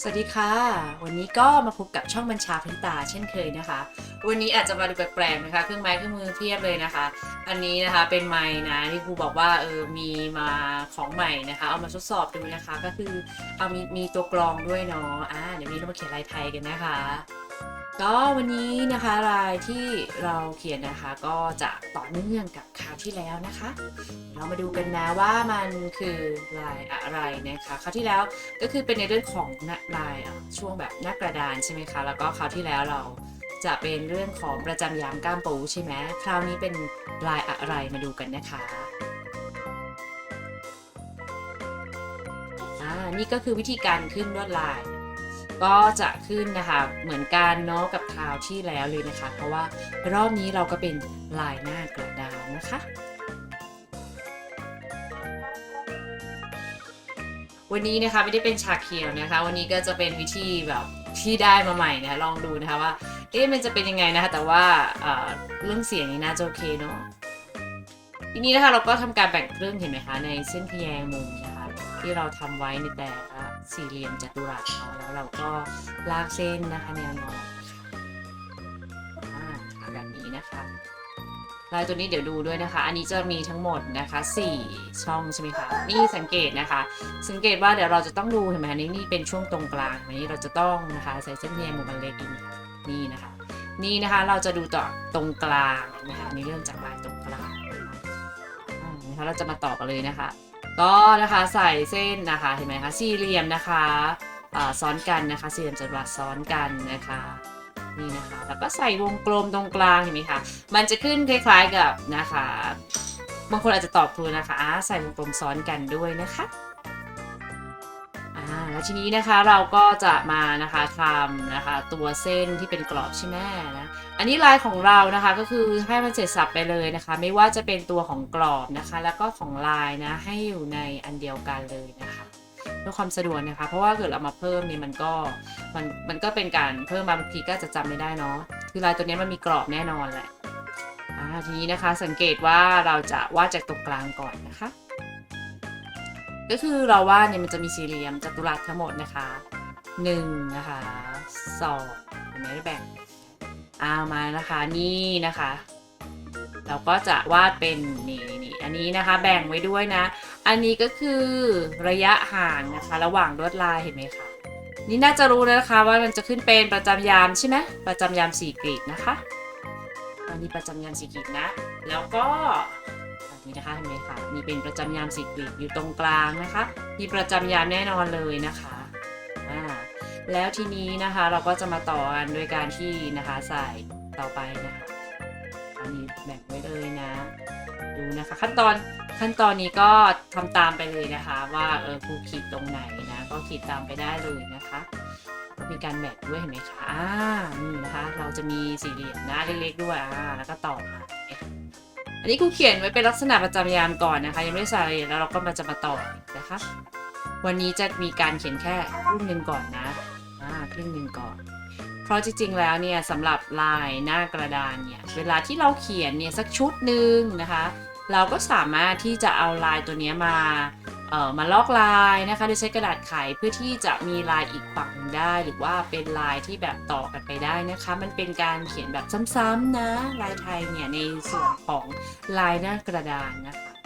สวัสดีค่ะ วันนี้ก็มาพบกับช่องบัญชาพันตาเช่นเคยนะคะ วันนี้อาจจะมาดูแปลกๆนะคะ เครื่องไม้เครื่องมือเพียบเลยนะคะ อันนี้นะคะเป็นไม้นะที่ครูบอกว่าเออมีมาของใหม่นะคะ เอามาทดสอบดูนะคะ ก็คือเอามีมีตัวกรองด้วยเนาะอ่าเดี๋ยวนี้เรามาเขียนลายไทยกันนะคะ ก็วันนี้นะคะลายที่เราเขียนนะคะก็จะต่อเนื่องกับคราวที่แล้วนะคะ เรามาดูกันนะว่ามันคือลายอะไรนะคะคราวที่แล้วก็คือเป็นในเรื่องของหน้าลายช่วงแบบหน้ากระดานใช่ไหมคะแล้วก็คราวที่แล้วเราจะเป็นเรื่องของประจำยามก้ามปูใช่ไหมคราวนี้เป็นลายอะไรมาดูกันนะคะอ่านี่ก็คือวิธีการขึ้นลวดลาย ก็จะขึ้นนะคะ เหมือนกันเนาะกับคราวที่แล้วเลยนะคะ เพราะว่ารอบนี้เราก็เป็นลายหน้ากระดานนะคะวันนี้นะคะไม่ได้เป็นชากเขียวนะคะ วันนี้ก็จะเป็นวิธีแบบที่ได้มาใหม่นะะลองดูนะคะว่าเอ๊ะมันจะเป็นยังไงนะคะแต่ว่าเอ่อเรื่องเสียงนี่น่าจะโอเคเนาะทีนี้นะคะเราก็ทำการแบ่งครึ่งเห็นไหมคะในเส้นทแยงมุมนะคะที่เราทำไว้ในแต่ละ สี่เหลี่ยมจัตุรัสเนาะแล้วเราก็ลากเส้นนะคะแนวนอนอแบบนี้นะคะลายตัวนี้เดี๋ยวดูด้วยนะคะ อันนี้จะมีทั้งหมดนะคะ 4 ช่องใช่ไหมคะ นี่สังเกตนะคะ สังเกตว่าเดี๋ยวเราจะต้องดูเห็นไหมคะนี่นี่เป็นช่วงตรงกลางอันนี้เราจะต้องนะคะใส่เส้นเนียมุมมันเล็กอีกนี่นะคะ นี่นะคะเราจะดูต่อตรงกลางนะคะนี่เริ่มจากลายตรงกลางนะคะเราจะมาต่อกันเลยนะคะ ก็นะคะใส่เส้นนะคะเห็นไหมคะสี่เหลี่ยมนะคะซ้อนกันนะคะสี่เหลี่ยมจัตุรัสซ้อนกันนะคะนี่นะคะแล้วก็ใส่วงกลมตรงกลางเห็นไหมคะมันจะขึ้นคล้ายๆกับนะคะ บางคนอาจจะตอบถูกนะคะอ่าใส่วงกลมซ้อนกันด้วยนะคะ ทีนี้นะคะเราก็จะมานะคะทำนะคะตัวเส้นที่เป็นกรอบใช่ไหมนะอันนี้ลายของเรานะคะก็คือให้มันเสร็จสับไปเลยนะคะ ไม่ว่าจะเป็นตัวของกรอบนะคะ แล้วก็ของลายนะให้อยู่ในอันเดียวกันเลยนะคะเพื่อความสะดวกนะคะ เพราะว่าเกิดเรามาเพิ่มเนี่ยมันก็มันมันก็เป็นการเพิ่มมาบางทีก็จะจำไม่ได้เนาะคือลายตัวนี้มันมีกรอบแน่นอนแหละทีนี้นะคะสังเกตว่าเราจะวาดจากตรงกลางก่อนนะคะ ก็คือเราวาดเนี่ยมันจะมีสี่เหลี่ยมจัตุรัสทั้งหมดนะคะหนึ่งนะคะสองเห็นไหมแบ่งเอามานะคะนี่นะคะ เราก็จะวาดเป็นนี่นี่อันนี้นะคะแบ่งไว้ด้วยนะ อันนี้ก็คือระยะห่างนะคะ ระหว่างลวดลายเห็นไหมคะนี่น่าจะรู้แล้วนะคะว่ามันจะขึ้นเป็นประจำยามใช่ไหมประจำยามสี่กรีดนะคะอันนี้ประจำยามสี่กรีดนะ แล้วก็ นนี้นะคะเห็นไหมคะมีเป็นประจำยามสี่กรีดอยู่ตรงกลางนะคะ มีประจำยามแน่นอนเลยนะคะอ่าแล้วทีนี้นะคะเราก็จะมาต่อกันโดยการที่นะคะใส่ต่อไปนะคะอันนี้แบ่งไว้เลยนะ ดูนะคะ ขั้นตอนขั้นตอนนี้ก็ทำตามไปเลยนะคะ ว่าเออครูขีดตรงไหนนะก็ขีดตามไปได้เลยนะคะก็มีการแบ่งด้วยเห็นไหมคะอ่านี่นะคะ เราจะมีสี่เหลี่ยมนะเล็กๆด้วยอ่าแล้วก็ต่อมา อันนี้ครูเขียนไว้เป็นลักษณะประจำยามก่อนนะคะ ยังไม่ได้ใส่รายละเอียดแล้วเราก็มาจะมาต่อนะคะ วันนี้จะมีการเขียนแค่ครึ่งหนึ่งก่อนนะอ่าครึ่งหนึ่งก่อน เพราะจริงๆแล้วเนี่ยสำหรับลายหน้ากระดานเนี่ยเวลาที่เราเขียนเนี่ยสักชุดหนึ่งนะคะ เราก็สามารถที่จะเอาลายตัวเนี้ยมาเอ่อมาลอกลายนะคะโดยใช้กระดาษไขเพื่อที่จะมีลายอีกฝั่ง ได้หรือว่าเป็นลายที่แบบต่อกันไปได้นะคะ มันเป็นการเขียนแบบซ้ำๆนะ ลายไทยเนี่ยในส่วนของลายหน้ากระดานนะคะ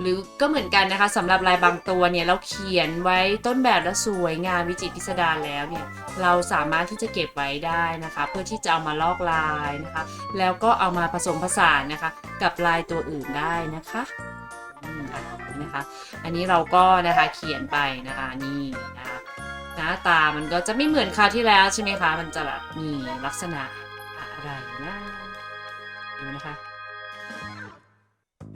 หรือก็เหมือนกันนะคะสำหรับลายบางตัวเนี่ยเราเขียนไว้ต้นแบบแล้วสวยงามวิจิตรพิสดารแล้วเนี่ยเราสามารถที่จะเก็บไว้ได้นะคะ เพื่อที่จะเอามาลอกลายนะคะ แล้วก็เอามาผสมผสานนะคะ กับลายตัวอื่นได้นะคะอืมนะคะ อันนี้เราก็นะคะเขียนไปนะคะนี่นะคะ หน้าตามันก็จะไม่เหมือนคราวที่แล้วใช่ไหมคะ มันจะแบบมีลักษณะอะไรนะดูนะคะ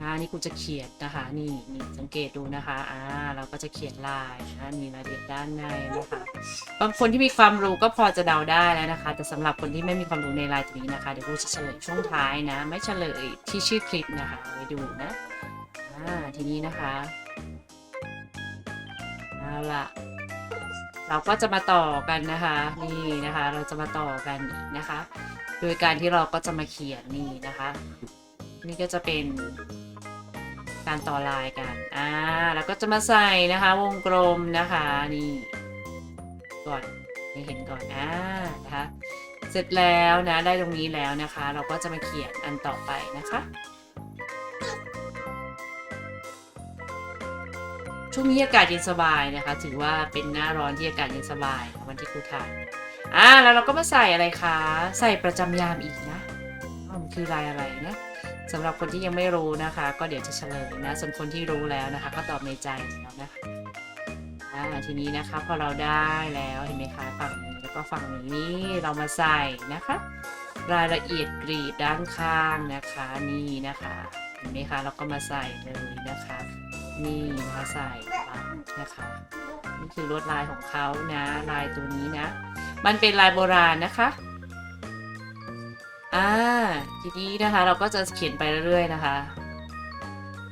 อ่านี่กูจะเขียนนะคะนี่นี่สังเกตดูนะคะอ่าเราก็จะเขียนลายนะมีรายละเอียดด้านในนะคะบางคนที่มีความรู้ก็พอจะเดาได้แล้วนะคะ แต่สำหรับคนที่ไม่มีความรู้ในลายตัวนี้นะคะเดี๋ยวกูจะเฉลยช่วงท้ายนะ ไม่เฉลยที่ชื่อคลิปนะคะไว้ดูนะอ่าทีนี้นะคะเอาละ เราก็จะมาต่อกันนะคะ นี่นะคะ เราจะมาต่อกันนะคะ โดยการที่เราก็จะมาเขียนนี่นะคะ นี่ก็จะเป็นการต่อลายกัน อ่า แล้วก็จะมาใส่นะคะ วงกลมนะคะ นี่ ก่อนให้เห็นก่อน อ่า นะคะ เสร็จแล้วนะ ได้ตรงนี้แล้วนะคะ เราก็จะมาเขียนอันต่อไปนะคะ ช่วงนี้อากาศเย็นสบายนะคะ ถือว่าเป็นหน้าร้อนที่อากาศเย็นสบายวันที่ครูถ่ายอ่าแล้วเราก็มาใส่อะไรคะ ใส่ประจำยามอีกนะอ้าวมันคือลายอะไรนะสำหรับคนที่ยังไม่รู้นะคะ ก็เดี๋ยวจะเฉลยนะ ส่วนคนที่รู้แล้วนะคะ ก็ตอบในใจแล้วนะคะอ่าทีนี้นะคะพอเราได้แล้วเห็นไหมคะฝั่งนี้แล้วก็ฝั่งนี้นี่เรามาใส่นะคะ รายละเอียดกรีดด้านข้างนะคะนี่นะคะเห็นไหมคะเราก็มาใส่เลยนะคะ นี่นะคะใส่นะคะนี่คือลวดลายของเขานะลายตัวนี้นะ มันเป็นลายโบราณนะคะอ่าทีนี้นะคะเราก็จะเขียนไปเรื่อยๆนะคะ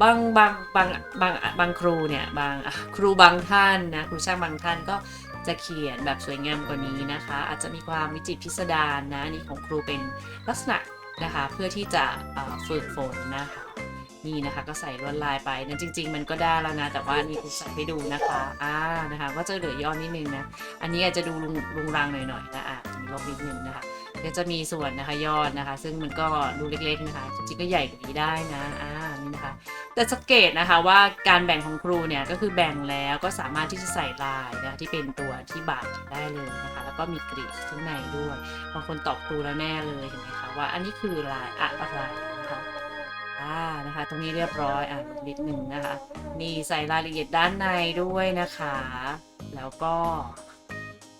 บางบางบางบางบางครูเนี่ยบางครูบางท่านนะครูช่างบางท่านก็จะเขียนแบบสวยงามกว่านี้นะคะ อาจจะมีความวิจิตรพิสดารนะนี่ของครูเป็นลักษณะนะคะเพื่อที่จะฝึกฝนนะคะ นี่นะคะก็ใส่ลวดลายไปนะจริง ๆ มันก็ได้แล้วนะ แต่ว่านี่ครูใส่ให้ดูนะคะอ่านะคะ ก็จะเหลือย่อนิดนึงนะ อันนี้อาจจะดูลุงลุงรังหน่อยๆนะอะมีลบนิดนึงนะคะก็จะมีส่วนนะคะยอดนะคะ ซึ่งมันก็ดูเล็กๆนะคะจริงๆก็ใหญ่กว่านี้ได้นะอ่านี่นะคะ แต่สังเกตนะคะว่าการแบ่งของครูเนี่ยก็คือแบ่งแล้วก็สามารถที่จะใส่ลายนะะที่เป็นตัวที่บาดได้เลยนะคะ แล้วก็มีกรีดข้างในด้วยบางคนตอบครูแล้วแน่เลยเห็นไหมคะว่าอันนี้คือลายอะไร อ่านะคะ ตรงนี้เรียบร้อยอะนิดหนึ่งนะคะ มีใส่รายละเอียดด้านในด้วยนะคะ แล้วก็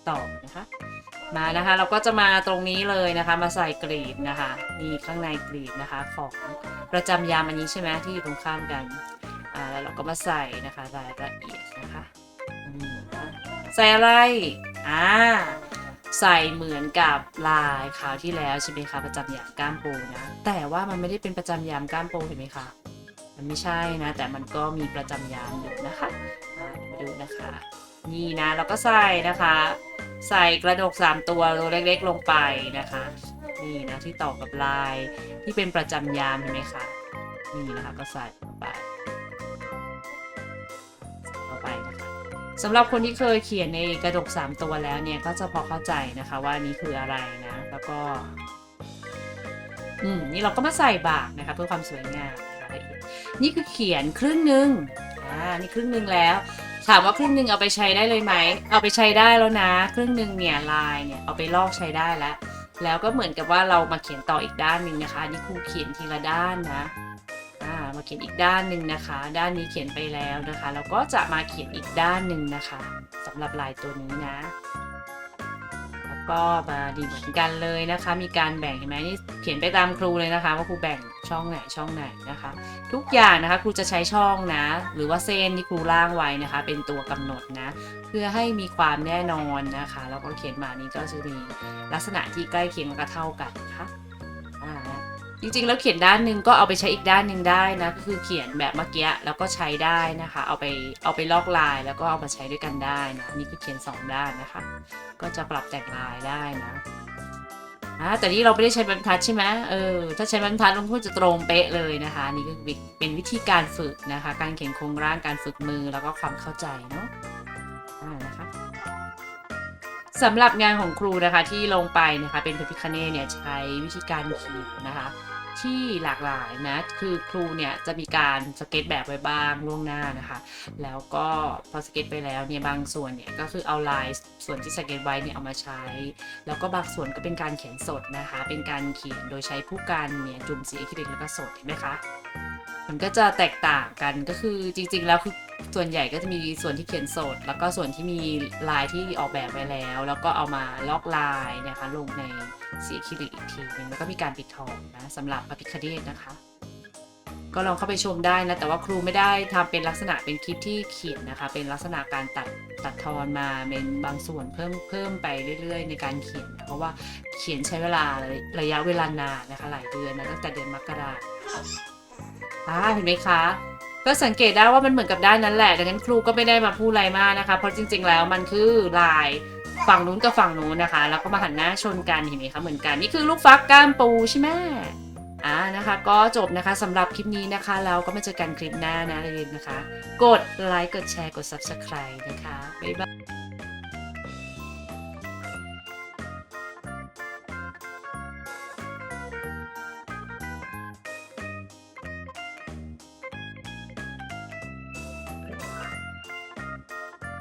ต่อนะคะ มานะคะ เราก็จะมาตรงนี้เลยนะคะ มาใส่กรีดนะคะนี่ข้างในกรีดนะคะ ของประจำยามอันนี้ใช่ไหมที่อยู่ตรงข้ามกันอ่าแล้วเราก็มาใส่นะคะรายละเอียดนะคะใส่อะไรอ่า ใส่เหมือนกับลายคราวที่แล้วใช่ไหมคะประจำยามก้ามปูนะ แต่ว่ามันไม่ได้เป็นประจำยามก้ามปูเห็นไหมคะมันไม่ใช่นะ แต่มันก็มีประจำยามอยู่นะคะมาดูนะคะ นี่นะเราก็ใส่นะคะ ใส่กระดกสามตัวตัวเล็กๆลงไปนะคะ นี่นะที่ต่อกับลายที่เป็นประจำยามเห็นไหมคะนี่นะคะก็ใส่ลงไป สำหรับคนที่เคยเขียนในกระดกสามตัวแล้วเนี่ย ก็จะพอเข้าใจนะคะว่านี่คืออะไรนะ แล้วก็อืมนี่เราก็มาใส่บากนะคะเพื่อความสวยงามนะคะนี่คือเขียนครึ่งหนึ่งอ่านี่ครึ่งหนึ่งแล้ว ถามว่าครึ่งหนึ่งเอาไปใช้ได้เลยไหม เอาไปใช้ได้แล้วนะ ครึ่งหนึ่งเนี่ยลายเนี่ยเอาไปลอกใช้ได้แล้ว แล้วก็เหมือนกับว่าเรามาเขียนต่ออีกด้านหนึ่งนะคะ นี่ครูเขียนทีละด้านนะ เขียนอีกด้านหนึ่งนะคะ ด้านนี้เขียนไปแล้วนะคะแล้วก็จะมาเขียนอีกด้านหนึ่งนะคะสำหรับลายตัวนี้นะ แล้วก็มาดีเหมือนกันเลยนะคะ มีการแบ่งเห็นไหมนี่เขียนไปตามครูเลยนะคะว่าครูแบ่งช่องไหนช่องไหนนะคะ ทุกอย่างนะคะครูจะใช้ช่องนะ หรือว่าเส้นที่ครูร่างไว้นะคะ เป็นตัวกำหนดนะ เพื่อให้มีความแน่นอนนะคะแล้วก็เขียนมานี้ก็จะมีลักษณะที่ใกล้เคียงแล้วก็เท่ากันนะคะอ่า จริงๆ แล้วเขียนด้านหนึ่งก็เอาไปใช้อีกด้านหนึ่งได้นะก็คือเขียนแบบเมื่อกี้แล้วก็ใช้ได้นะคะ เอาไปเอาไปลอกลายแล้วก็เอามาใช้ด้วยกันได้นะนี่คือเขียนสองด้านนะคะ ก็จะปรับแต่งลายได้นะอ่าแต่นี่เราไม่ได้ใช้บรรทัดใช่ไหมเออถ้าใช้บรรทัดมันก็จะตรงเป๊ะเลยนะคะ นี่ก็เป็นวิธีการฝึกนะคะ การเขียนโครงร่างการฝึกมือแล้วก็ความเข้าใจเนาะอ่านะคะสำหรับงานของครูนะคะที่ลงไปนะคะเป็นพระพิคเนเนี่ยใช้วิธีการเขียนนะคะ ที่หลากหลายนะคือครูเนี่ยจะมีการสเก็ตแบบไว้บ้างล่วงหน้านะคะ แล้วก็พอสเก็ตไปแล้วเนี่ยบางส่วนเนี่ยก็คือเอาลายส่วนที่สเก็ตไว้เนี่ยเอามาใช้ แล้วก็บางส่วนก็เป็นการเขียนสดนะคะ เป็นการเขียนโดยใช้ผู้กันเนี่ยจุ่มสีอะคริลิกแล้วก็สดเห็นไหมคะมันก็จะแตกต่างกันก็คือจริงๆแล้วคือ ส่วนใหญ่ก็จะมีส่วนที่เขียนสด แล้วก็ส่วนที่มีลายที่ออกแบบไว้แล้ว แล้วก็เอามาลอกลายนะคะลงในสีคิลิกอีกทีหนึงแล้วก็มีการปิดทองนะสำหรับอภิคเดตนะคะ ก็ลองเข้าไปชมได้นะ แต่ว่าครูไม่ได้ทำเป็นลักษณะเป็นคลิปที่เขียนนะคะ เป็นลักษณะการตัดตัดทอนมาเป็นบางส่วนเพิ่มเพิ่มไปเรื่อย ๆ ในการเขียน เพราะว่าเขียนใช้เวลาระยะเวลานานนะคะหลายเดือนนะตั้งแต่เดือนมกราอ่าเห็นไหมคะ ก็สังเกตได้ว่ามันเหมือนกับด้านนั้นแหละ ดังนั้นครูก็ไม่ได้มาพูดอะไรมากนะคะ เพราะจริง ๆ แล้วมันคือลายฝั่งนู้นกับฝั่งนู้นนะคะ แล้วก็มาหันหน้าชนกันเห็นไหมคะเหมือนกัน นี่คือลูกฟักก้ามปูใช่ไหมอ่านะคะ ก็จบนะคะสำหรับคลิปนี้นะคะ แล้วก็มาเจอกันคลิปหน้านะอย่าลืมนะคะ กดไลค์กดแชร์กด subscribe นะคะบ๊ายบาย